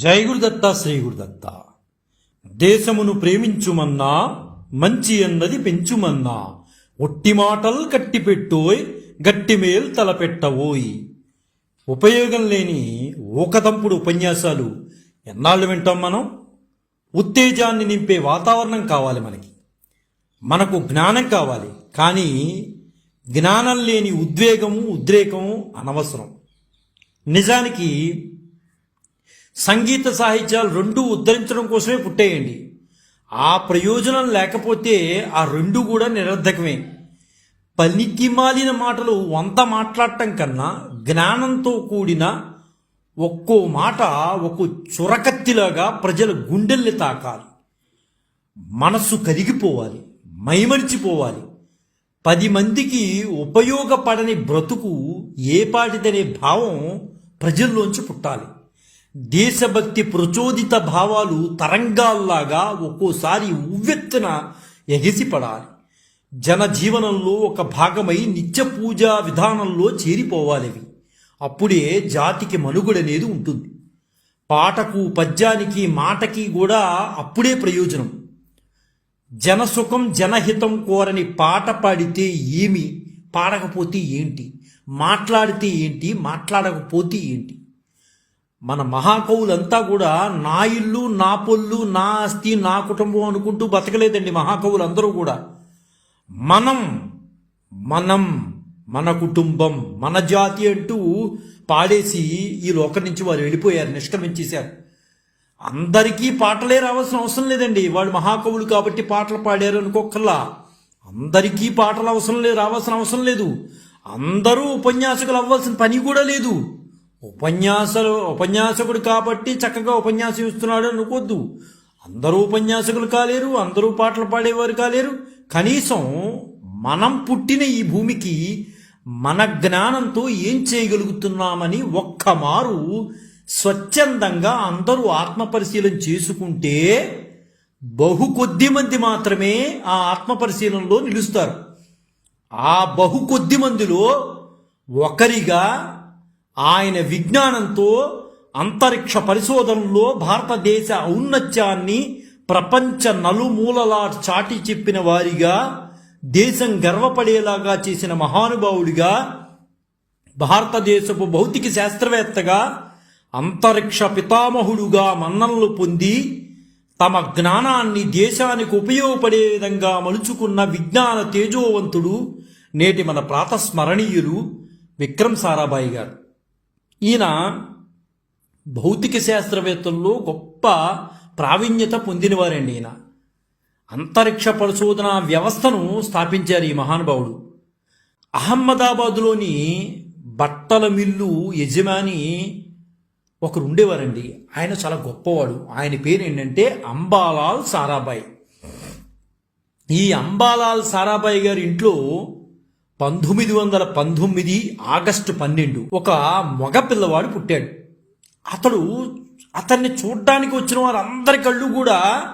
జై గురుదత్త శ్రీ గురుదత్త దేశమును ప్రేమించుమన్నా మంచి అన్నది పెంచుమన్నా ఒట్టి మాటలు కట్టిపెట్టోయ్ గట్టిమేల్ తలపెట్టవోయ్. ఉపయోగం లేని ఊకదంపుడు ఉపన్యాసాలు ఎన్నాళ్ళు వింటాం మనం? ఉత్తేజాన్ని నింపే వాతావరణం కావాలి మనకి. మనకు జ్ఞానం కావాలి. కానీ జ్ఞానం లేని ఉద్వేగము ఉద్రేకము అనవసరం. నిజానికి సంగీత సాహిత్యాలు రెండు ఉద్ధరించడం కోసమే పుట్టేయండి. ఆ ప్రయోజనం లేకపోతే ఆ రెండు కూడా నిరర్ధకమే. పనికి మాలిన మాటలు వంత మాట్లాడటం కన్నా జ్ఞానంతో కూడిన ఒక్కో మాట ఒక్కో చురకత్తిలాగా ప్రజల గుండెల్ని తాకాలి. మనస్సు కరిగిపోవాలి మైమరిచిపోవాలి. పది మందికి ఉపయోగపడని బ్రతుకు ఏ పాటిదనే భావం ప్రజల్లోంచి పుట్టాలి. దేశభక్తి ప్రచోదిత భావాలు తరంగాల్లాగా ఒక్కోసారి ఉవ్వెత్తున ఎగిసిపడాలి. జనజీవనంలో ఒక భాగమై నిత్య పూజా విధానంలో చేరిపోవాలివి. అప్పుడే జాతికి మనుగుడనేది ఉంటుంది. పాటకు పద్యానికి మాటకి కూడా అప్పుడే ప్రయోజనం. జనసుఖం జనహితం కోరని పాట పాడితే ఏమి? పాడకపోతే ఏంటి? మాట్లాడితే ఏంటి? మాట్లాడకపోతే ఏంటి? మన మహాకవులంతా కూడా నా ఇల్లు నా పొల్లు నా ఆస్తి నా కుటుంబం అనుకుంటూ బతకలేదండి మహాకవులు అందరూ కూడా. మనం మనం మన కుటుంబం మన జాతి అంటూ పాడేసి ఈ లోకం నుంచి వారు వెళ్ళిపోయారు నిష్క్రమించేశారు. అందరికీ పాటలే రావాల్సిన అవసరం లేదండి. వాళ్ళు మహాకవులు కాబట్టి పాటలు పాడారు అనుకోకల్లా అందరికీ పాటలు అవసరం లేదు రావాల్సిన అవసరం లేదు. అందరూ ఉపన్యాసకులు అవ్వాల్సిన పని కూడా లేదు. ఉపన్యాసలు ఉపన్యాసకుడు కాబట్టి చక్కగా ఉపన్యాసం ఇస్తున్నాడు అనుకోద్దు. అందరూ ఉపన్యాసకులు కాలేరు అందరూ పాటలు పాడేవారు కాలేరు. కనీసం మనం పుట్టిన ఈ భూమికి మన జ్ఞానంతో ఏం చేయగలుగుతున్నామని ఒక్క మారు స్వచ్ఛందంగా అందరూ ఆత్మపరిశీలన చేసుకుంటే బహు కొద్ది మంది మాత్రమే ఆ ఆత్మపరిశీలనలో నిలుస్తారు. ఆ బహు కొద్ది మందిలో ఒకరిగా ఆయన విజ్ఞానంతో అంతరిక్ష పరిశోధనలో భారతదేశ ఔన్నత్యాన్ని ప్రపంచ నలుమూలలా చాటి చెప్పిన వారిగా దేశం గర్వపడేలాగా చేసిన మహానుభావుడిగా భారతదేశపు భౌతిక శాస్త్రవేత్తగా అంతరిక్ష పితామహుడుగా మన్ననలు పొంది తమ జ్ఞానాన్ని దేశానికి ఉపయోగపడే విధంగా మలుచుకున్న విజ్ఞాన తేజోవంతుడు నేటి మన ప్రాతస్మరణీయులు విక్రమ్ సారాభాయి గారు. ఈయన భౌతిక శాస్త్రవేత్తల్లో గొప్ప ప్రావీణ్యత పొందినవారండి ఈయన. అంతరిక్ష పరిశోధన వ్యవస్థను స్థాపించారు ఈ మహానుభావుడు. అహ్మదాబాదులోని బట్టల మిల్లు యజమాని ఒకరు ఉండేవారండి ఆయన చాలా గొప్పవాడు. ఆయన పేరు ఏంటంటే అంబాలాల్ సారాబాయ్ ఈ అంబాలాల్ సారాబాయి గారి ఇంట్లో పంతొమ్మిది వందల పంతొమ్మిది ఆగస్టు పన్నెండు ఒక మగ పిల్లవాడు పుట్టాడు. అతడు అతన్ని చూడ్డానికి వచ్చిన వారందరి కళ్ళు కూడా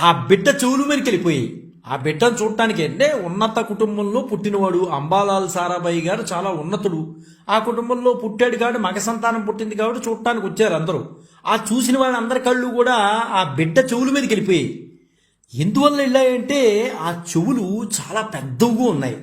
ఆ బిడ్డ చెవులు మీదకి వెళ్ళిపోయాయి. ఆ బిడ్డను చూడటానికి అంటే ఉన్నత కుటుంబంలో పుట్టినవాడు అంబాలాల్ సారాబాయి గారు చాలా ఉన్నతుడు. ఆ కుటుంబంలో పుట్టాడు కాబట్టి మగ సంతానం పుట్టింది కాబట్టి చూడటానికి వచ్చారు అందరూ. ఆ చూసిన వాళ్ళందరి కళ్ళు కూడా ఆ బిడ్డ చెవుల మీదకి వెళ్ళిపోయాయి. ఎందువల్ల వెళ్ళాయంటే ఆ చెవులు చాలా పెద్దవిగా ఉన్నాయి.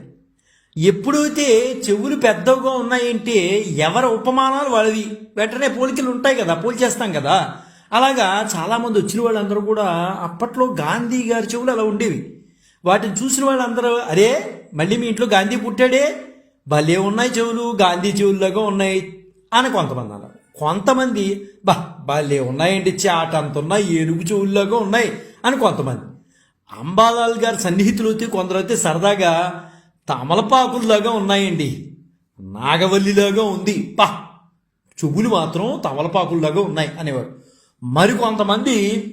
ఎప్పుడైతే చెవులు పెద్దవిగా ఉన్నాయంటే ఎవరి ఉపమానాలు వాళ్ళవి? వెంటనే పోలికలు ఉంటాయి కదా పోల్చేస్తాం కదా. అలాగా చాలామంది వచ్చిన వాళ్ళందరూ కూడా అప్పట్లో గాంధీ గారి చెవులు అలా ఉండేవి. వాటిని చూసిన వాళ్ళందరూ అరే మళ్ళీ మీ ఇంట్లో గాంధీ పుట్టాడే? భలే ఉన్నాయి చెవులు గాంధీ చెవుల్లాగా ఉన్నాయి అని కొంతమంది అన్నారు. కొంతమంది బా భలే ఉన్నాయండి చాట అంత ఉన్నాయి ఏనుగు చెవుల్లాగా ఉన్నాయి అని కొంతమంది. అంబాలాల్ గారి సన్నిహితులు అయితే కొందరైతే సరదాగా తమలపాకుల్లాగా ఉన్నాయండి. నాగవల్లిలాగా ఉంది. పా! చెవులు మాత్రం తమలపాకుల్లాగా ఉన్నాయి అనేవాడు మరి కొంతమంది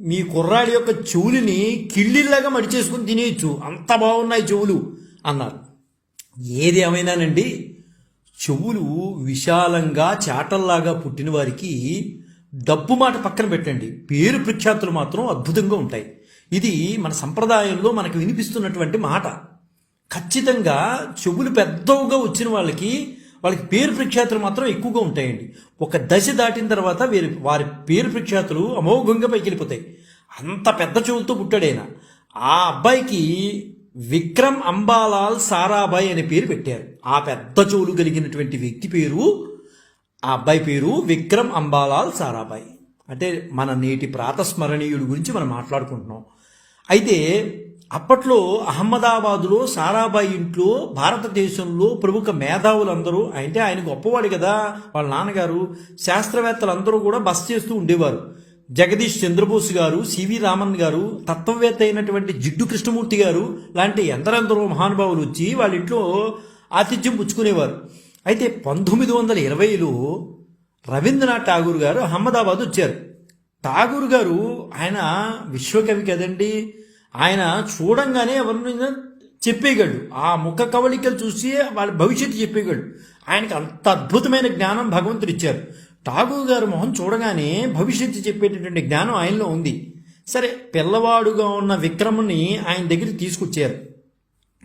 మీ కుర్రాడి యొక్క చెవులని కిళ్ళిల్లాగా మడిచేసుకుని తినేయచ్చు. అంత బాగున్నాయి చెవులు అన్నారు. ఏది ఏమైనానండి? చెవులు విశాలంగా చాటల్లాగా పుట్టిన వారికి డబ్బు మాట పక్కన పెట్టండి. పేరు ప్రఖ్యాతులు మాత్రం అద్భుతంగా ఉంటాయి. ఇది మన సంప్రదాయంలో మనకు వినిపిస్తున్నటువంటి మాట. ఖచ్చితంగా చెవులు పెద్దవుగా వచ్చిన వాళ్ళకి వాళ్ళకి పేరు ప్రఖ్యాతులు మాత్రం ఎక్కువగా ఉంటాయండి. ఒక దశ దాటిన తర్వాత వీరి వారి పేరు ప్రఖ్యాతులు అమోఘంగా పైకి వెళ్ళిపోతాయి అంత పెద్ద చెవులతో పుట్టాడైన ఆ అబ్బాయికి విక్రమ్ అంబాలాల్ సారాబాయి అనే పేరు పెట్టారు. ఆ పెద్ద చెవులు కలిగినటువంటి వ్యక్తి పేరు ఆ అబ్బాయి పేరు విక్రమ్ అంబాలాల్ సారాభాయ్. అంటే మన నేటి ప్రాతస్మరణీయుడి గురించి మనం మాట్లాడుకుంటున్నాం. అయితే అప్పట్లో అహ్మదాబాదులో సారాబాయి ఇంట్లో భారతదేశంలో ప్రముఖ మేధావులందరూ అంటే ఆయన గొప్పవాడు కదా వాళ్ళ నాన్నగారు శాస్త్రవేత్తలందరూ కూడా బస్ చేస్తూ ఉండేవారు. జగదీష్ చంద్రబోస్ గారు సివి రామన్ గారు తత్వవేత్త అయినటువంటి జిడ్డు కృష్ణమూర్తి గారు లాంటి ఎందరెందరో మహానుభావులు వచ్చి వాళ్ళ ఇంట్లో ఆతిథ్యం పుచ్చుకునేవారు. అయితే పంతొమ్మిది వందల ఇరవైలో రవీంద్రనాథ్ ఠాగూర్ గారు అహ్మదాబాద్ వచ్చారు. ఠాగూర్ గారు ఆయన విశ్వకవి కదండి. ఆయన చూడంగానే ఎవరినైనా చెప్పేయగలడు. ఆ ముఖ కవళికలు చూసి వాళ్ళ భవిష్యత్తు చెప్పేయగలడు. ఆయనకి అంత అద్భుతమైన జ్ఞానం భగవంతుడు ఇచ్చారు. ఠాగూర్ గారు మొహం చూడగానే భవిష్యత్తు చెప్పేటటువంటి జ్ఞానం ఆయనలో ఉంది. సరే పిల్లవాడుగా ఉన్న విక్రముని ఆయన దగ్గరికి తీసుకొచ్చారు.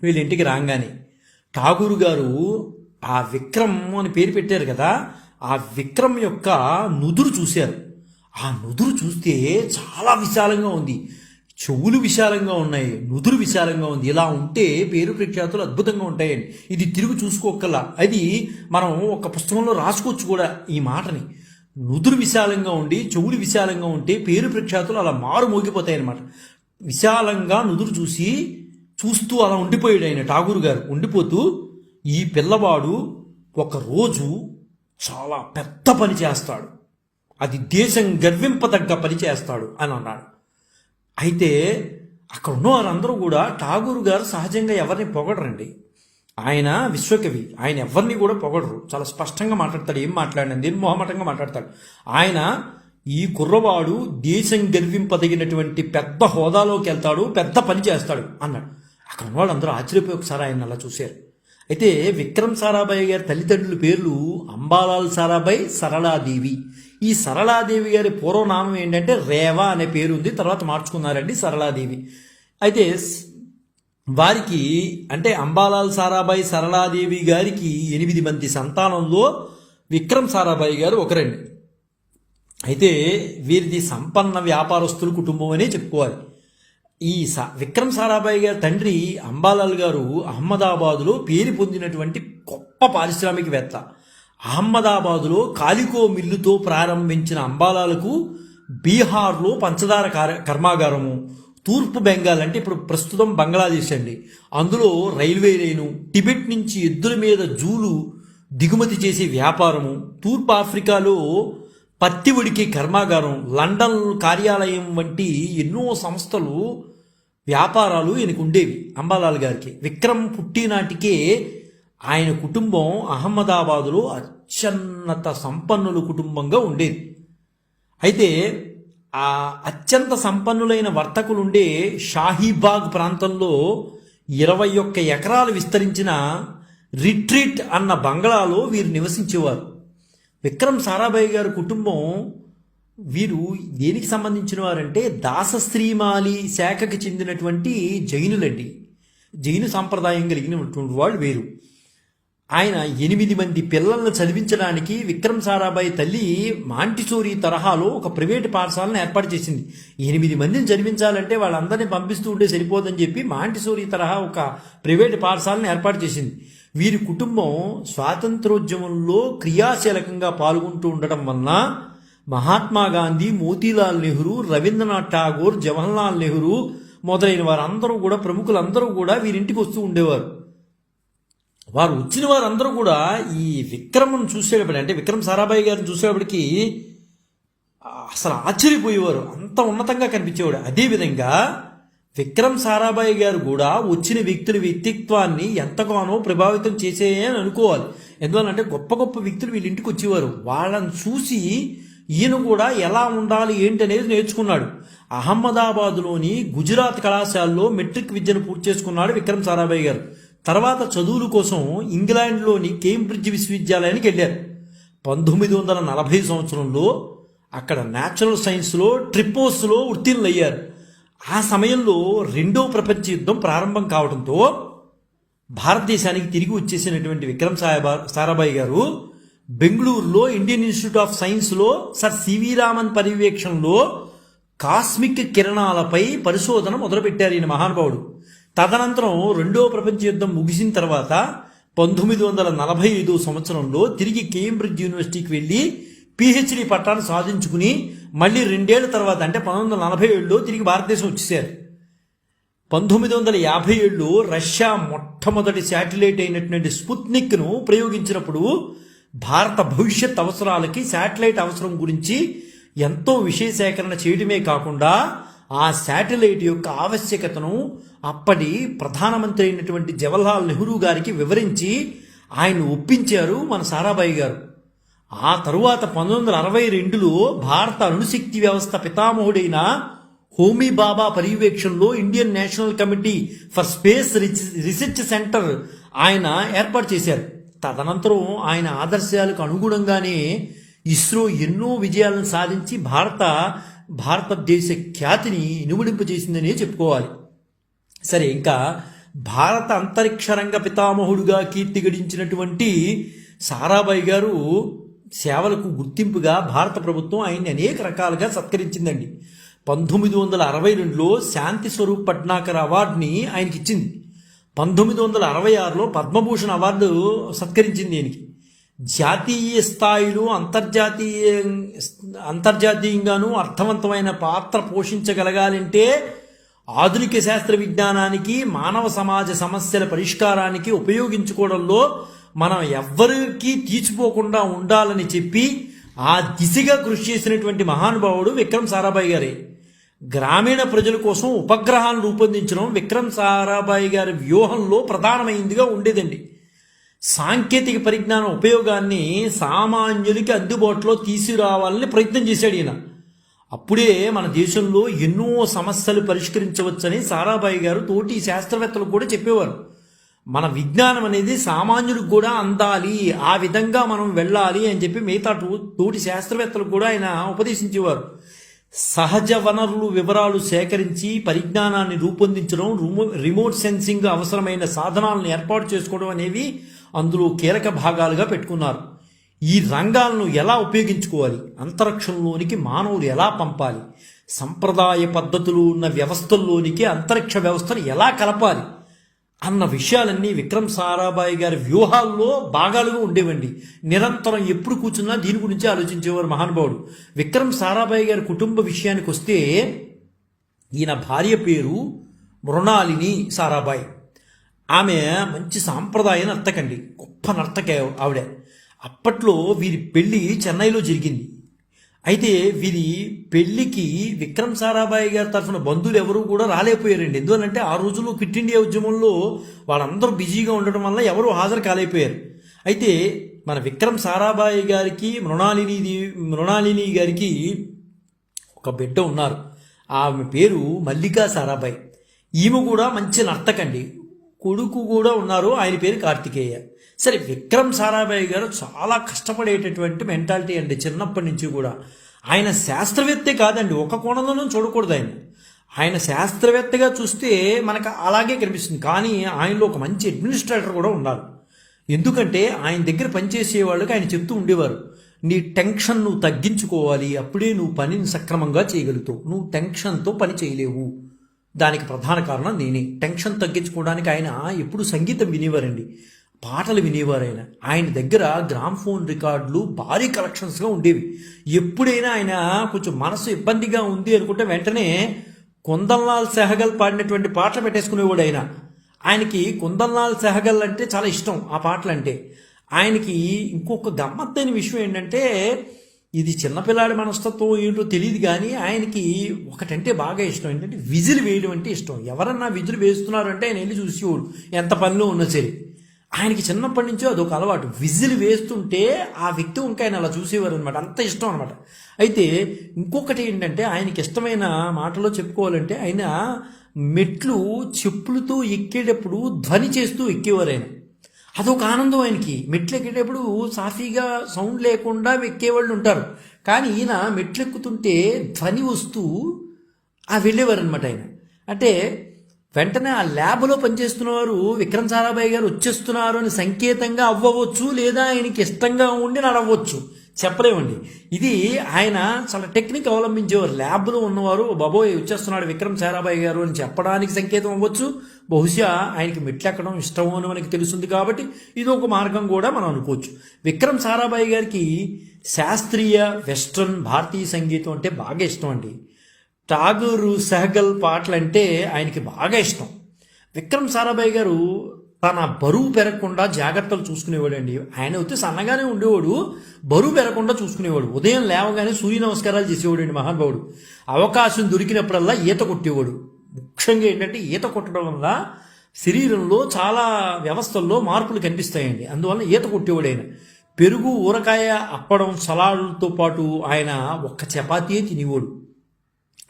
వీళ్ళ ఇంటికి రాగానే ఠాగూర్ గారు ఆ విక్రమ్ అని పేరు పెట్టారు కదా ఆ విక్రమ్ యొక్క నుదురు చూశారు. ఆ నుదురు చూస్తే చాలా విశాలంగా ఉంది. చెవులు విశాలంగా ఉన్నాయి నుదురు విశాలంగా ఉంది. ఇలా ఉంటే పేరు ప్రఖ్యాతులు అద్భుతంగా ఉంటాయండి. ఇది తిరిగి చూసుకోకల్లా అది మనం ఒక పుస్తకంలో రాసుకోవచ్చు కూడా ఈ మాటని. నుదురు విశాలంగా ఉండి చెవులు విశాలంగా ఉంటే పేరు ప్రఖ్యాతులు అలా మారు మోగిపోతాయి అనమాట విశాలంగా నుదురు చూసి చూస్తూ అలా ఉండిపోయాడు ఆయన ఠాగూర్ గారు. ఉండిపోతూ ఈ పిల్లవాడు ఒకరోజు చాలా పెద్ద పని చేస్తాడు. అది దేశం గర్వింపదగ్గ పని చేస్తాడు అని అన్నాడు. అయితే అక్కడ ఉన్న వారందరూ కూడా ఠాగూర్ గారు సహజంగా ఎవరిని పొగడరండి. ఆయన విశ్వకవి. ఆయన ఎవరిని కూడా పొగడరు. చాలా స్పష్టంగా మాట్లాడతాడు. ఏం మాట్లాడిన దేని మొహమాటంగా మాట్లాడతాడు. ఆయన ఈ కుర్రవాడు దేశం గర్వింపదగినటువంటి పెద్ద హోదాలోకి వెళ్తాడు పెద్ద పని చేస్తాడు అన్నాడు. అక్కడ ఉన్న వాళ్ళందరూ ఆశ్చర్యపోయి ఒకసారి ఆయన అలా చూశారు. అయితే విక్రమ్ సారాభాయ్ గారి తల్లిదండ్రుల పేర్లు అంబాలాల్ సారాభాయ్ సరళాదేవి. ఈ సరళాదేవి గారి పూర్వనామం ఏంటంటే రేవా అనే పేరు ఉంది తర్వాత మార్చుకున్నారండి సరళాదేవి. అయితే వారికి అంటే అంబాలాల్ సారాభాయ్ సరళాదేవి గారికి ఎనిమిది మంది సంతానంలో విక్రమ్ సారాభాయ్ గారు ఒకరండి. అయితే వీరిది సంపన్న వ్యాపారస్తుల కుటుంబం అనే చెప్పుకోవాలి. ఈ సా విక్రమ్ సారాభాయ్ గారి తండ్రి అంబాలాల్ గారు అహ్మదాబాదులో పేరు పొందినటువంటి గొప్ప పారిశ్రామికవేత్త. అహ్మదాబాదులో కాలికో మిల్లుతో ప్రారంభించిన అంబాలాలకు బీహార్లో పంచదార కర్మాగారము తూర్పు బెంగాల్ అంటే ఇప్పుడు ప్రస్తుతం బంగ్లాదేశ్ అండి. అందులో రైల్వే లైను టిబెట్ నుంచి ఎద్దుల మీద జూలు దిగుమతి చేసే వ్యాపారము తూర్పు ఆఫ్రికాలో పత్తి ఉడికే కర్మాగారం లండన్ కార్యాలయం వంటి ఎన్నో సంస్థలు వ్యాపారాలు ఈయనకు ఉండేవి అంబాలాల్ గారికి. విక్రమ్ పుట్టినాటికే ఆయన కుటుంబం అహ్మదాబాదులో అత్యున్నత సంపన్నుల కుటుంబంగా ఉండేది. అయితే ఆ అత్యంత సంపన్నులైన వర్తకులుండే షాహీబాగ్ ప్రాంతంలో ఇరవై ఒక్క ఎకరాలు విస్తరించిన రిట్రీట్ అన్న బంగ్లాలో వీరు నివసించేవారు. విక్రమ్ సారాభాయ్ గారి కుటుంబం వీరు దేనికి సంబంధించిన వారంటే దాసశ్రీమాలి శాఖకి చెందినటువంటి జైనులండి. జైను సాంప్రదాయం కలిగినటువంటి వాళ్ళు వేరు. ఆయన ఎనిమిది మంది పిల్లలను చదివించడానికి విక్రమ్ సారాభాయ్ తల్లి మాంటిసోరి తరహాలో ఒక ప్రైవేట్ పాఠశాలను ఏర్పాటు చేసింది. ఎనిమిది మందిని చదివించాలంటే వాళ్ళందరినీ పంపిస్తూ ఉంటే సరిపోదని చెప్పి మాంటిసోరి తరహా ఒక ప్రైవేట్ పాఠశాలను ఏర్పాటు చేసింది. వీరి కుటుంబం స్వాతంత్రోద్యమంలో క్రియాశీలకంగా పాల్గొంటూ ఉండటం వలన మహాత్మా గాంధీ మోతీలాల్ నెహ్రూ రవీంద్రనాథ్ ఠాగూర్ జవహర్లాల్ నెహ్రూ మొదలైన వారందరూ కూడా ప్రముఖులందరూ కూడా వీరింటికి వస్తూ ఉండేవారు. వారు వచ్చిన వారందరూ కూడా ఈ విక్రమ్ను చూసేటప్పుడు అంటే విక్రమ్ సారాభాయ్ గారిని చూసేటప్పటికి అసలు ఆశ్చర్యపోయేవారు. అంత ఉన్నతంగా కనిపించేవాడు. అదేవిధంగా విక్రమ్ సారాభాయ్ గారు కూడా వచ్చిన వ్యక్తుల వ్యక్తిత్వాన్ని ఎంతగానో ప్రభావితం చేసేయని అని అనుకోవాలి. ఎందువల్లంటే గొప్ప గొప్ప వ్యక్తులు వీళ్ళ ఇంటికి వచ్చేవారు. వాళ్ళని చూసి ఈయన కూడా ఎలా ఉండాలి ఏంటి అనేది నేర్చుకున్నాడు. అహ్మదాబాద్లోని గుజరాత్ కళాశాలలో మెట్రిక్ విద్యను పూర్తి చేసుకున్నాడు విక్రమ్ సారాభాయ్ గారు. తర్వాత చదువుల కోసం ఇంగ్లాండ్లోని కేంబ్రిడ్జ్ విశ్వవిద్యాలయానికి వెళ్ళారు. పంతొమ్మిది వందల నలభై సంవత్సరంలో అక్కడ న్యాచురల్ సైన్స్లో ట్రిపోస్లో ఉత్తీర్ణులయ్యారు. ఆ సమయంలో రెండో ప్రపంచ యుద్ధం ప్రారంభం కావడంతో భారతదేశానికి తిరిగి వచ్చేసినటువంటి విక్రమ్ సాయబా సారాభాయ్ గారు బెంగళూరులో ఇండియన్ ఇన్స్టిట్యూట్ ఆఫ్ సైన్స్లో సర్ సివి రామన్ పర్యవేక్షణలో కాస్మిక్ కిరణాలపై పరిశోధన మొదలుపెట్టారు ఈయన మహానుభావుడు. తదనంతరం రెండో ప్రపంచ యుద్ధం ముగిసిన తర్వాత పంతొమ్మిది వందల నలభై ఐదు సంవత్సరంలో తిరిగి కేంబ్రిడ్జ్ యూనివర్సిటీకి వెళ్ళి పిహెచ్డి పట్టాను సాధించుకుని మళ్ళీ రెండేళ్ళ తర్వాత అంటే పంతొమ్మిది వందల నలభై ఏడులో తిరిగి భారతదేశం వచ్చేసారు పంతొమ్మిది వందల యాభై ఏళ్ళు రష్యా మొట్టమొదటి శాటిలైట్ అయినటువంటి స్పుత్నిక్ను ప్రయోగించినప్పుడు భారత భవిష్యత్ అవసరాలకి శాటిలైట్ అవసరం గురించి ఎంతో విషయ సేకరణ చేయడమే కాకుండా ఆ శాటిలైట్ యొక్క ఆవశ్యకతను అప్పటి ప్రధానమంత్రి అయినటువంటి జవహర్లాల్ నెహ్రూ గారికి వివరించి ఆయన ఒప్పించారు మన సారాభాయి గారు. ఆ తరువాత పంతొమ్మిది వందల అరవై రెండులో భారత అణుశక్తి వ్యవస్థ పితామహుడైన హోమీ బాబా పర్యవేక్షణలో Indian National Committee for Space Research centre ఆయన ఏర్పాటు చేశారు. తదనంతరం ఆయన ఆదర్శాలకు అనుగుణంగానే ఇస్రో ఎన్నో విజయాలను సాధించి భారత భారతదేశ ఖ్యాతిని ఇనుమడింపజేసిందనే చెప్పుకోవాలి. సరే ఇంకా భారత అంతరిక్ష రంగ పితామహుడుగా కీర్తి గడించినటువంటి సారాభాయి గారు సేవలకు గుర్తింపుగా భారత ప్రభుత్వం ఆయన్ని అనేక రకాలుగా సత్కరించిందండి. పంతొమ్మిది వందల అరవై రెండులో శాంతి స్వరూప్ పట్నాకర్ అవార్డుని ఆయనకి ఇచ్చింది పంతొమ్మిది వందల అరవై ఆరులో పద్మభూషణ్ అవార్డు సత్కరించింది ఈయనకి. జాతీయ స్థాయిలో అంతర్జాతీయ అంతర్జాతీయంగాను అర్థవంతమైన పాత్ర పోషించగలగాలంటే ఆధునిక శాస్త్ర విజ్ఞానానికి మానవ సమాజ సమస్యల పరిష్కారానికి ఉపయోగించుకోవడంలో మనం ఎవ్వరికీ తీర్చిపోకుండా ఉండాలని చెప్పి ఆ దిశగా కృషి చేసినటువంటి మహానుభావుడు విక్రమ్ సారాభాయ్ గారే. గ్రామీణ ప్రజల కోసం ఉపగ్రహాలను రూపొందించడం విక్రమ్ సారాభాయ్ గారి వ్యూహంలో ప్రధానమైందిగా ఉండేదండి. సాంకేతిక పరిజ్ఞానం ఉపయోగాన్ని సామాన్యులకి అందుబాటులో తీసుకురావాలని ప్రయత్నం చేశాడు ఈయన. అప్పుడే మన దేశంలో ఎన్నో సమస్యలు పరిష్కరించవచ్చని సారాభాయి గారు తోటి శాస్త్రవేత్తలు కూడా చెప్పేవారు. మన విజ్ఞానం అనేది సామాన్యుడికి కూడా అందాలి ఆ విధంగా మనం వెళ్ళాలి అని చెప్పి మిగతా తోటి శాస్త్రవేత్తలు కూడా ఆయన ఉపదేశించేవారు. సహజ వనరులు వివరాలు సేకరించి పరిజ్ఞానాన్ని రూపొందించడం రిమోట్ సెన్సింగ్ అవసరమైన సాధనాలను ఏర్పాటు చేసుకోవడం అనేవి అందులో కీలక భాగాలుగా పెట్టుకున్నారు. ఈ రంగాలను ఎలా ఉపయోగించుకోవాలి? అంతరిక్షంలోనికి మానవులు ఎలా పంపాలి? సంప్రదాయ పద్ధతులు ఉన్న వ్యవస్థల్లోనికి అంతరిక్ష వ్యవస్థను ఎలా కలపాలి? అన్న విషయాలన్నీ విక్రమ్ సారాభాయ్ గారి వ్యూహాల్లో భాగాలుగా ఉండేవండి. నిరంతరం ఎప్పుడు కూర్చున్నా దీని గురించి ఆలోచించేవారు మహానుభావుడు. విక్రమ్ సారాభాయ్ గారి కుటుంబ విషయానికి వస్తే ఈయన భార్య పేరు మృణాలిని సారాభాయ్. ఆమె మంచి సాంప్రదాయ నర్తకండి. గొప్ప నర్తకే ఆవిడ. అప్పట్లో వీరి పెళ్ళి చెన్నైలో జరిగింది. అయితే వీరి పెళ్ళికి విక్రమ్ సారాభాయ్ గారి తరఫున బంధువులు ఎవరూ కూడా రాలేకపోయారండి. ఎందుకంటే ఆ రోజుల్లో క్విట్ ఇండియా ఉద్యమంలో వాళ్ళందరూ బిజీగా ఉండడం వల్ల ఎవరూ హాజరు కాలేకపోయారు. అయితే మన విక్రమ్ సారాభాయ్ గారికి మృణాలిని మృణాలిని గారికి ఒక బిడ్డ ఉన్నారు. ఆమె పేరు మల్లికా సారాభాయ్. ఈమె కూడా మంచి నర్తకండి. కొడుకు కూడా ఉన్నారు. ఆయన పేరు కార్తికేయ. సరే విక్రమ్ సారాభాయ్ గారు చాలా కష్టపడేటటువంటి మెంటాలిటీ అండి చిన్నప్పటి నుంచి కూడా. ఆయన శాస్త్రవేత్తే కాదండి ఒక కోణంలోనూ చూడకూడదు ఆయన. ఆయన శాస్త్రవేత్తగా చూస్తే మనకు అలాగే కనిపిస్తుంది. కానీ ఆయనలో ఒక మంచి అడ్మినిస్ట్రేటర్ కూడా ఉన్నారు. ఎందుకంటే ఆయన దగ్గర పనిచేసే వాళ్ళకి ఆయన చెప్తూ ఉండేవారు నీ టెన్షన్ నువ్వు తగ్గించుకోవాలి అప్పుడే నువ్వు పనిని సక్రమంగా చేయగలుగుతావు. నువ్వు టెన్షన్తో పని చేయలేవు. దానికి ప్రధాన కారణం నేనే. టెన్షన్ తగ్గించుకోవడానికి ఆయన ఎప్పుడు సంగీతం వినేవారండి. పాటలు వినేవారు ఆయన. ఆయన దగ్గర గ్రామ్ ఫోన్ రికార్డులు భారీ కలెక్షన్స్గా ఉండేవి. ఎప్పుడైనా ఆయన కొంచెం మనసు ఇబ్బందిగా ఉంది అనుకుంటే వెంటనే కొందల్లాల్ సెహగల్ పాడినటువంటి పాటలు పెట్టేసుకునేవాడు ఆయన. ఆయనకి కుందల్లాల్ సెహగల్ అంటే చాలా ఇష్టం ఆ పాటలు అంటే ఆయనకి ఇంకొక గమ్మత్తైన విషయం ఏంటంటే ఇది చిన్నపిల్లాడి మనస్తత్వం ఏంటో తెలియదు కానీ ఆయనకి ఒకటంటే బాగా ఇష్టం. ఏంటంటే విజిల్ వేయడం అంటే ఇష్టం. ఎవరన్నా విజిల్ వేస్తున్నారంటే ఆయన వెళ్ళి చూసేవాడు ఎంత పనిలో ఉన్నా సరే. ఆయనకి చిన్నప్పటి నుంచో అదొక అలవాటు. విజిల్ వేస్తుంటే ఆ వ్యక్తి ఇంకా ఆయన అలా చూసేవారు అనమాట అంత ఇష్టం అనమాట అయితే ఇంకొకటి ఏంటంటే ఆయనకి ఇష్టమైన మాటలో చెప్పుకోవాలంటే ఆయన మెట్లు చెప్పులతో ఎక్కేటప్పుడు ధ్వని చేస్తూ ఎక్కేవారు ఆయన. అదొక ఆనందం ఆయనకి. మెట్లు ఎక్కేటప్పుడు సాఫీగా సౌండ్ లేకుండా ఎక్కేవాళ్ళు ఉంటారు కానీ ఈయన మెట్లు ఎక్కుతుంటే ధ్వని వస్తూ ఆ వెళ్ళేవారనమాట ఆయన. అంటే వెంటనే ఆ ల్యాబ్లో పనిచేస్తున్నవారు విక్రమ్ సారాభాయ్ గారు వచ్చేస్తున్నారు అని సంకేతంగా అవ్వవచ్చు లేదా ఆయనకి ఇష్టంగా ఉండి నడవచ్చు. చెప్పలేమండి. ఇది ఆయన చాలా టెక్నిక్ అవలంబించేవారు. ల్యాబ్లో ఉన్నవారు బాబోయ్ వచ్చేస్తున్నాడు విక్రమ్ సారాభాయ్ గారు అని చెప్పడానికి సంకేతం అవ్వచ్చు. బహుశా ఆయనకి మెట్లెక్కడం ఇష్టమో అని మనకి తెలుస్తుంది కాబట్టి ఇది ఒక మార్గం కూడా మనం అనుకోవచ్చు. విక్రమ్ సారాభాయ్ గారికి శాస్త్రీయ వెస్ట్రన్ భారతీయ సంగీతం అంటే బాగా ఇష్టం అండి. టాగూరు సెహగల్ పాటలు అంటే ఆయనకి బాగా ఇష్టం. విక్రమ్ సారాభాయ్ గారు తన బరువు పెరగకుండా జాగ్రత్తలు చూసుకునేవాడండి. ఆయన వచ్చి సన్నగానే ఉండేవాడు బరువు పెరగకుండా చూసుకునేవాడు. ఉదయం లేవగానే సూర్య నమస్కారాలు చేసేవాడండి మహానుభావుడు. అవకాశం దొరికినప్పుడల్లా ఈత కొట్టేవాడు. ముఖ్యంగా ఏంటంటే ఈత కొట్టడం వల్ల శరీరంలో చాలా వ్యవస్థల్లో మార్పులు కనిపిస్తాయండి. అందువల్ల ఈత కొట్టేవాడు ఆయన. పెరుగు ఊరకాయ అప్పడం సలాడ్లతో పాటు ఆయన ఒక్క చపాతీయే తినేవాడు.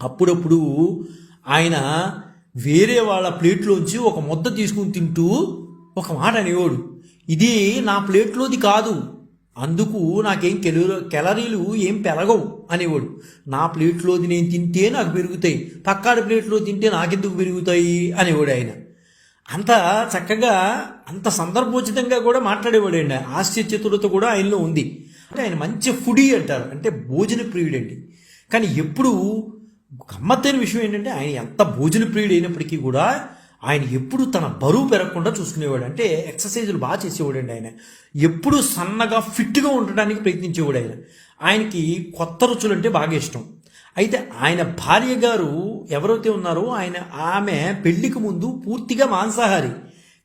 అప్పుడప్పుడు ఆయన వేరే వాళ్ళ ప్లేట్లోంచి ఒక ముద్ద తీసుకుని తింటూ ఒక మాట అనేవాడు ఇది నా ప్లేట్లోది కాదు అందుకు నాకేం కెలో కెలరీలు ఏం పెరగవు అనేవాడు. నా ప్లేట్లోది నేను తింటే నాకు పెరుగుతాయి పక్కాడి ప్లేట్లో తింటే నాకెందుకు పెరుగుతాయి? అనేవాడు ఆయన. అంత చక్కగా అంత సందర్భోచితంగా కూడా మాట్లాడేవాడు అండి ఆశ్చర్యచతురత కూడా ఆయనలో ఉంది. అంటే ఆయన మంచి ఫుడీ అంటారు అంటే భోజన ప్రియుడండి. కానీ ఎప్పుడు గమ్మత్తైన విషయం ఏంటంటే ఆయన ఎంత భోజన ప్రియుడు అయినప్పటికీ కూడా ఆయన ఎప్పుడు తన బరువు పెరగకుండా చూసుకునేవాడు. అంటే ఎక్సర్సైజులు బాగా చేసేవాడు అండి ఆయన. ఎప్పుడు సన్నగా ఫిట్గా ఉండడానికి ప్రయత్నించేవాడు ఆయన. ఆయనకి కొత్త రుచులు అంటే బాగా ఇష్టం. అయితే ఆయన భార్య గారు ఎవరైతే ఉన్నారో ఆయన ఆమె పెళ్ళికి ముందు పూర్తిగా మాంసాహారి.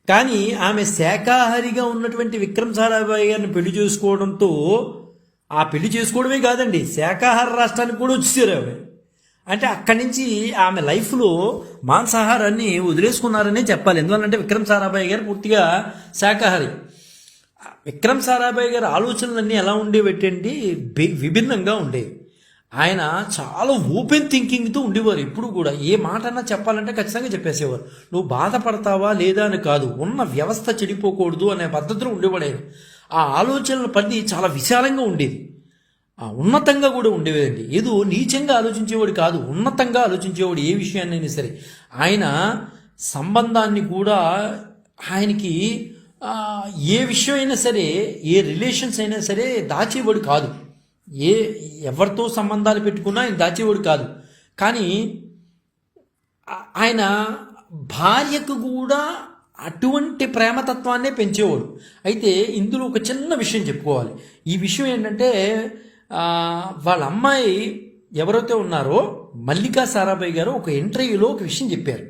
కానీ ఆమె శాకాహారిగా ఉన్నటువంటి విక్రమ్ సారాభాయ్ గారిని పెళ్ళి చేసుకోవడంతో ఆ పెళ్ళి చేసుకోవడమే కాదండి శాఖాహార రాష్ట్రానికి కూడా వచ్చేసారు ఆమె అంటే అక్కడి నుంచి ఆమె లైఫ్లో మాంసాహారాన్ని వదిలేసుకున్నారనే చెప్పాలి. ఎందువల్లంటే విక్రమ్ సారాభాయ్ గారు పూర్తిగా శాకాహారి. విక్రమ్ సారాభాయ్ గారి ఆలోచనలన్నీ ఎలా ఉండేవి విభిన్నంగా ఉండేవి. ఆయన చాలా ఓపెన్ థింకింగ్తో ఉండేవారు. ఎప్పుడు కూడా ఏ మాట అన్నా చెప్పాలంటే ఖచ్చితంగా చెప్పేసేవారు. నువ్వు బాధపడతావా లేదా అని కాదు. ఉన్న వ్యవస్థ చెడిపోకూడదు అనే పద్ధతిలో ఉండేవాడు ఆయన. ఆ ఆలోచనల పరిధి చాలా విశాలంగా ఉండేది. ఉన్నతంగా కూడా ఉండేదండి ఏదో నీచంగా ఆలోచించేవాడు కాదు. ఉన్నతంగా ఆలోచించేవాడు ఏ విషయాన్నైనా సరే. ఆయన సంబంధాన్ని కూడా ఆయనకి ఏ విషయం అయినా సరే ఏ రిలేషన్స్ అయినా సరే దాచేవాడు కాదు. ఏ ఎవరితో సంబంధాలు పెట్టుకున్నా ఆయన దాచేవాడు కాదు. కానీ ఆయన భార్యకు కూడా అటువంటి ప్రేమతత్వాన్నే పెంచేవాడు. అయితే ఇందులో ఒక చిన్న విషయం చెప్పుకోవాలి. ఈ విషయం ఏంటంటే వాళ్ళ అమ్మాయి ఎవరైతే ఉన్నారో మల్లికా సారాభాయ్ గారు ఒక ఇంటర్వ్యూలో ఒక విషయం చెప్పారు.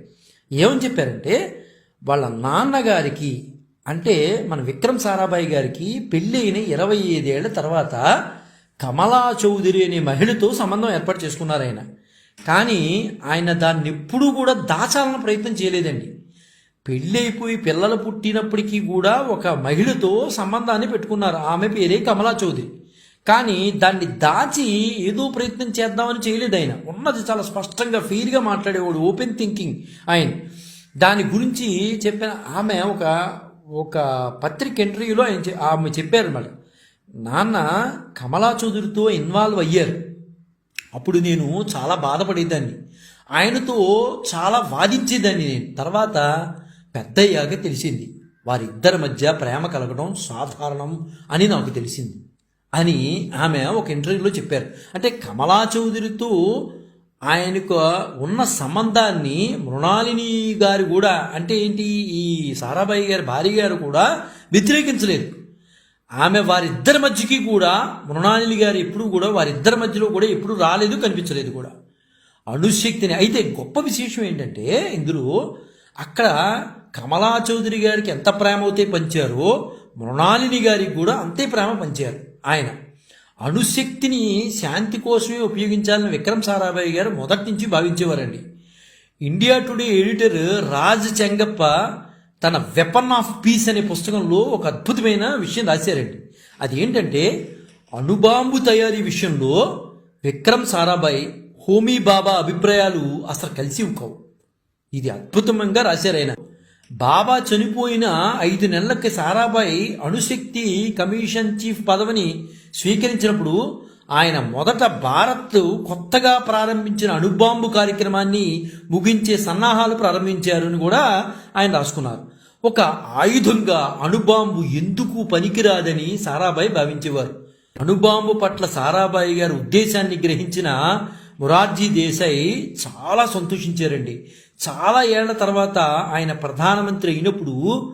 ఏమని చెప్పారంటే వాళ్ళ నాన్నగారికి అంటే మన విక్రమ్ సారాభాయ్ గారికి పెళ్ళైన ఇరవై ఐదేళ్ళ తర్వాత కమలా చౌదరి అనే మహిళతో సంబంధం ఏర్పాటు చేసుకున్నారు ఆయన. కానీ ఆయన దాన్ని ఎప్పుడూ కూడా దాచాలని ప్రయత్నం చేయలేదండి. పెళ్ళైపోయి పిల్లలు పుట్టినప్పటికీ కూడా ఒక మహిళతో సంబంధాన్ని పెట్టుకున్నారు. ఆమె పేరే కమలా చౌదరి. కానీ దాన్ని దాచి ఏదో ప్రయత్నం చేద్దామని చేయలేదు ఆయన. ఉన్నది చాలా స్పష్టంగా ఫెయిర్గా మాట్లాడేవాడు ఓపెన్ థింకింగ్ ఆయన. దాని గురించి చెప్పిన ఆమె ఒక ఒక పత్రిక ఇంటర్వ్యూలో ఆయన ఆమె ఆమె చెప్పారన్నమాట నాన్న కమలా చౌదరితో ఇన్వాల్వ్ అయ్యారు. అప్పుడు నేను చాలా బాధపడేదాన్ని. ఆయనతో చాలా వాదించేదాన్ని నేను. తర్వాత పెద్దయ్యాక తెలిసింది. వారిద్దరి మధ్య ప్రేమ కలగడం సాధారణం అని నాకు తెలిసింది. అని ఆమె ఒక ఇంటర్వ్యూలో చెప్పారు. అంటే కమలా చౌదరితో ఆయనకు ఉన్న సంబంధాన్ని మృణాలిని గారు కూడా అంటే ఏంటి ఈ సారాబాయి గారి భార్య గారు కూడా వ్యతిరేకించలేదు. ఆమె వారిద్దరి మధ్యకి కూడా మృణాలిని గారు ఎప్పుడు కూడా వారిద్దరి మధ్యలో కూడా ఎప్పుడు రాలేదు కనిపించలేదు కూడా. అణుశక్తిని అయితే గొప్ప విశేషం ఏంటంటే ఇందులో అక్కడ కమలా చౌదరి గారికి ఎంత ప్రేమ అయితే పంచారో మృణాలిని గారికి కూడా అంతే ప్రేమ పంచారు. ఆయన అణుశక్తిని శాంతి కోసమే ఉపయోగించాలని విక్రమ్ సారాభాయ్ గారు మొదటి నుంచి భావించేవారండి. India Today editor Raj Chengappa తన వెపన్ ఆఫ్ పీస్ అనే పుస్తకంలో ఒక అద్భుతమైన విషయం రాశారండి. అది ఏంటంటే అణుబాంబు తయారీ విషయంలో విక్రమ్ సారాభాయ్ హోమీ బాబా అభిప్రాయాలు అసలు కలిసి కావు ఇది అద్భుతంగా రాశారు ఆయన. బాబా చనిపోయిన ఐదు నెలలకి సారాభాయ్ అణుశక్తి కమిషన్ చీఫ్ పదవిని స్వీకరించినప్పుడు ఆయన మొదట భారత్ కొత్తగా ప్రారంభించిన అణుబాంబు కార్యక్రమాన్ని ముగించే సన్నాహాలు ప్రారంభించారు అని కూడా ఆయన రాసుకున్నారు. ఒక ఆయుధంగా అణుబాంబు ఎందుకు పనికిరాదని సారాభాయ్ భావించేవారు. అణుబాంబు పట్ల సారాభాయ్ గారి ఉద్దేశాన్ని గ్రహించిన మొరార్జీ దేశాయ్ చాలా సంతోషించారండి. చాలా ఏళ్ళ తర్వాత ఆయన ప్రధానమంత్రి అయినప్పుడు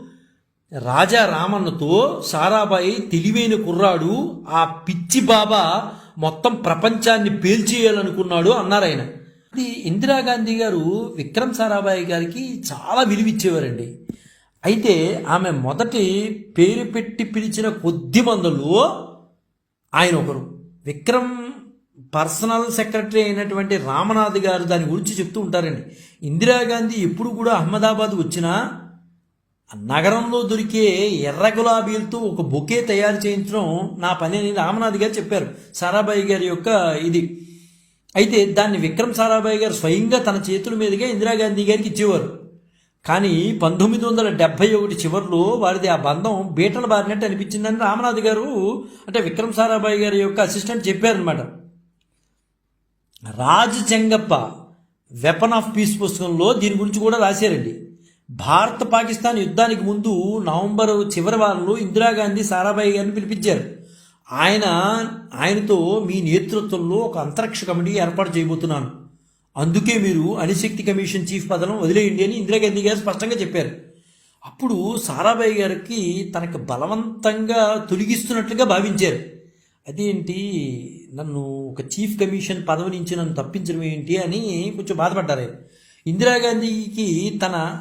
రాజా రామన్నతో సారాబాయి తెలివైన కుర్రాడు ఆ పిచ్చి బాబా మొత్తం ప్రపంచాన్ని పేల్చేయాలనుకున్నాడు అన్నారు ఆయన. ఇందిరాగాంధీ గారు విక్రమ్ సారాబాయి గారికి చాలా విలువిచ్చేవారండి. అయితే ఆమె మొదటి పేరు పెట్టి పిలిచిన కొద్ది మందిలో ఆయన ఒకరు. విక్రమ్ పర్సనల్ సెక్రటరీ అయినటువంటి రామనాథ్ గారు దాని గురించి చెప్తూ ఉంటారండి. ఇందిరాగాంధీ ఎప్పుడు కూడా అహ్మదాబాద్ వచ్చినా నగరంలో దొరికే ఎర్ర గులాబీలతో ఒక బొకే తయారు చేయించడం నా పని అని రామనాథ్ గారు చెప్పారు. సారాభాయి గారి యొక్క ఇది. అయితే దాన్ని విక్రమ్ సారాభాయి గారు స్వయంగా తన చేతుల మీదుగా ఇందిరాగాంధీ గారికి ఇచ్చేవారు. కానీ పంతొమ్మిది వందల డెబ్బై ఒకటి చివరిలో వారిది ఆ బంధం బీటలు బారినట్టు అనిపించిందని రామనాథ్ గారు అంటే విక్రమ్ సారాభాయి గారి యొక్క అసిస్టెంట్ చెప్పారనమాట Raj Chengappa weapon of peace పుస్తకంలో దీని గురించి కూడా రాశారండి. భారత పాకిస్తాన్ యుద్ధానికి ముందు నవంబర్ చివరి వారంలో ఇందిరాగాంధీ సారాభాయి గారిని పిలిపించారు. ఆయన ఆయనతో మీ నేతృత్వంలో ఒక అంతరిక్ష కమిటీ ఏర్పాటు చేయబోతున్నాను. అందుకే మీరు అణుశక్తి కమిషన్ చీఫ్ పదం వదిలేయండి అని ఇందిరాగాంధీ గారు స్పష్టంగా చెప్పారు. అప్పుడు సారాభాయి గారికి తనకు బలవంతంగా తొలగిస్తున్నట్లుగా భావించారు. అదేంటి? నన్ను ఒక చీఫ్ కమిషన్ పదవి నుంచి నన్ను తప్పించడం ఏంటి అని కొంచెం బాధపడ్డారు. ఆయన. ఇందిరాగాంధీకి తన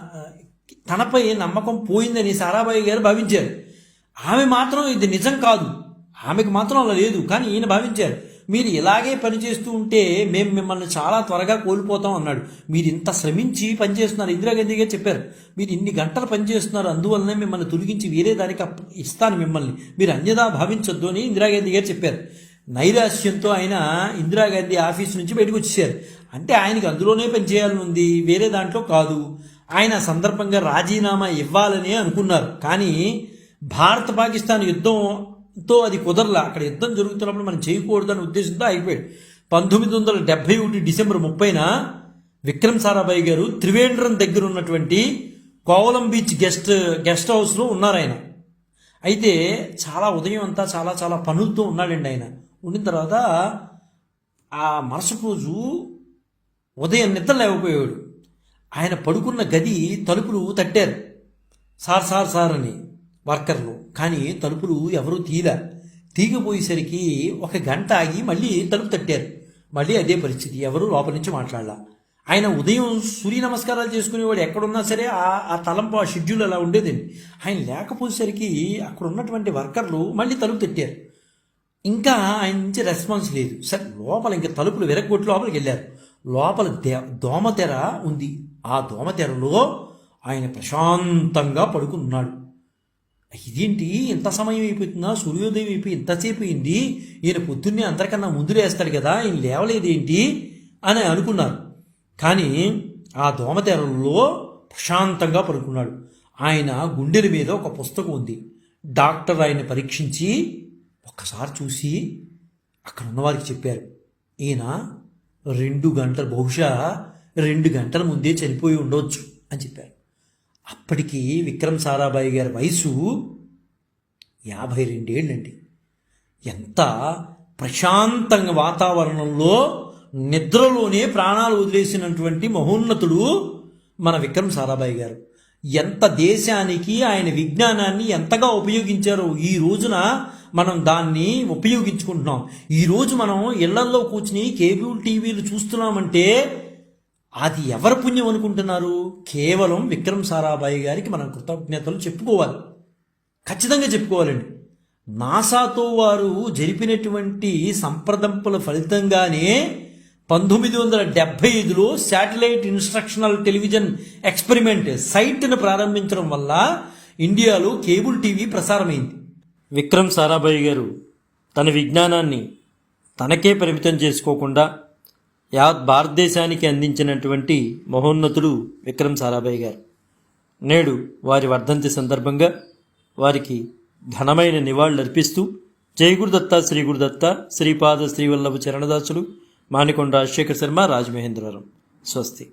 తనపై నమ్మకం పోయిందని సారాభాయి గారు భావించారు. ఆమె మాత్రం ఇది నిజం కాదు. ఆమెకు మాత్రం అలా లేదు కానీ ఈయన భావించారు. మీరు ఇలాగే పనిచేస్తూ ఉంటే మేము మిమ్మల్ని చాలా త్వరగా కోల్పోతాం అన్నాడు. మీరు ఇంత శ్రమించి పనిచేస్తున్నారు ఇందిరాగాంధీ గారు చెప్పారు. మీరు ఇన్ని గంటలు పనిచేస్తున్నారు అందువల్లనే మిమ్మల్ని తొలగించి వేరే దానికి ఇస్తాను మిమ్మల్ని. మీరు అన్యదా భావించొద్దు అని ఇందిరాగాంధీ గారు చెప్పారు. నైరాశ్యంతో ఆయన ఇందిరాగాంధీ ఆఫీస్ నుంచి బయటకు వచ్చేసారు. అంటే ఆయనకి అందులోనే పనిచేయాలని ఉంది. వేరే దాంట్లో కాదు. ఆయన సందర్భంగా రాజీనామా ఇవ్వాలని అనుకున్నారు. కానీ భారత పాకిస్తాన్ యుద్ధం తో అది కుదరలా. అక్కడ యుద్ధం జరుగుతున్నప్పుడు మనం చేయకూడదనే ఉద్దేశంతో అయిపోయాడు పంతొమ్మిది వందల డెబ్బై ఒకటి డిసెంబర్ ముప్పైన విక్రమ్ సారాభాయ్ గారు త్రివేంద్రం దగ్గర ఉన్నటువంటి కోవలం బీచ్ గెస్ట్ గెస్ట్ హౌస్లో ఉన్నారు ఆయన. అయితే చాలా ఉదయం అంతా చాలా చాలా పనులతో ఉన్నాడండి ఆయన. ఉండిన తర్వాత ఆ మరుసటి రోజు ఉదయం నిద్ర లేకపోయాడు ఆయన పడుకున్న గది తలుపులు తట్టారు. సార్ సార్ సార్ అని. వర్కర్లు. కానీ తలుపులు ఎవరూ తీయలే. తీగపోయేసరికి ఒక గంట ఆగి మళ్ళీ తలుపు తట్టారు. మళ్ళీ అదే పరిస్థితి. ఎవరు లోపల నుంచి మాట్లాడాల. ఆయన ఉదయం సూర్య నమస్కారాలు చేసుకునేవాడు ఎక్కడున్నా సరే ఆ ఆ తలంపు ఆ షెడ్యూల్ అలా ఉండేదండి. ఆయన లేకపోయేసరికి అక్కడ ఉన్నటువంటి వర్కర్లు మళ్ళీ తలుపు తట్టారు. ఇంకా ఆయన నుంచి రెస్పాన్స్ లేదు. సరే లోపల ఇంకా తలుపులు విరగొట్టి లోపలికి వెళ్ళారు. లోపల దే దోమతెర ఉంది. ఆ దోమతెరలో ఆయన ప్రశాంతంగా పడుకున్నాడు. ఇదేంటి? ఇంత సమయం అయిపోతుందా? సూర్యోదయం అయిపోయి ఇంతసేపు అయింది? ఈయన పొద్దున్నే అందరికన్నా ముందు లేస్తాడు కదా ఈయన లేవలేదేంటి అని అనుకున్నారు. కానీ ఆ దోమతెరలో ప్రశాంతంగా పడుకున్నాడు. ఆయన గుండెల మీద ఒక పుస్తకం ఉంది. డాక్టర్ ఆయన పరీక్షించి ఒక్కసారి చూసి అక్కడ ఉన్నవారికి చెప్పారు. ఈయన రెండు గంటలు బహుశా రెండు గంటల ముందే చనిపోయి ఉండవచ్చు అని చెప్పారు. అప్పటికి విక్రమ్ సారాభాయ్ గారి వయసు యాభై రెండేళ్ళండి ఎంత ప్రశాంతంగా వాతావరణంలో నిద్రలోనే ప్రాణాలు వదిలేసినటువంటి మహోన్నతుడు మన విక్రమ్ సారాభాయ్ గారు. ఎంత దేశానికి ఆయన విజ్ఞానాన్ని ఎంతగా ఉపయోగించారో ఈ రోజున మనం దాన్ని ఉపయోగించుకుంటున్నాం. ఈరోజు మనం ఇళ్ళల్లో కూర్చుని కేబుల్ టీవీలు చూస్తున్నామంటే అది ఎవరి పుణ్యం అనుకుంటున్నారు? కేవలం విక్రమ్ సారాభాయ్ గారికి మనం కృతజ్ఞతలు చెప్పుకోవాలి. ఖచ్చితంగా చెప్పుకోవాలండి. నాసాతో వారు జరిపినటువంటి సంప్రదింపుల ఫలితంగానే పంతొమ్మిది వందల డెబ్బై ఐదులో శాటిలైట్ ఇన్స్ట్రక్షనల్ టెలివిజన్ ఎక్స్పెరిమెంట్ సైట్ను ప్రారంభించడం వల్ల ఇండియాలో కేబుల్ టీవీ ప్రసారమైంది. విక్రమ్ సారాభాయ్ గారు తన విజ్ఞానాన్ని తనకే పరిమితం చేసుకోకుండా యావత్ భారతదేశానికి అందించినటువంటి మహోన్నతుడు విక్రమ్ సారాభాయ్ గారు. నేడు వారి వర్ధంతి సందర్భంగా వారికి ఘనమైన నివాళులర్పిస్తూ జయగురుదత్త శ్రీ గురుదత్త శ్రీపాద శ్రీవల్లభ చరణదాసులు మాణికొండ రాజశేఖర శర్మ రాజమహేంద్రవరం. స్వస్తి.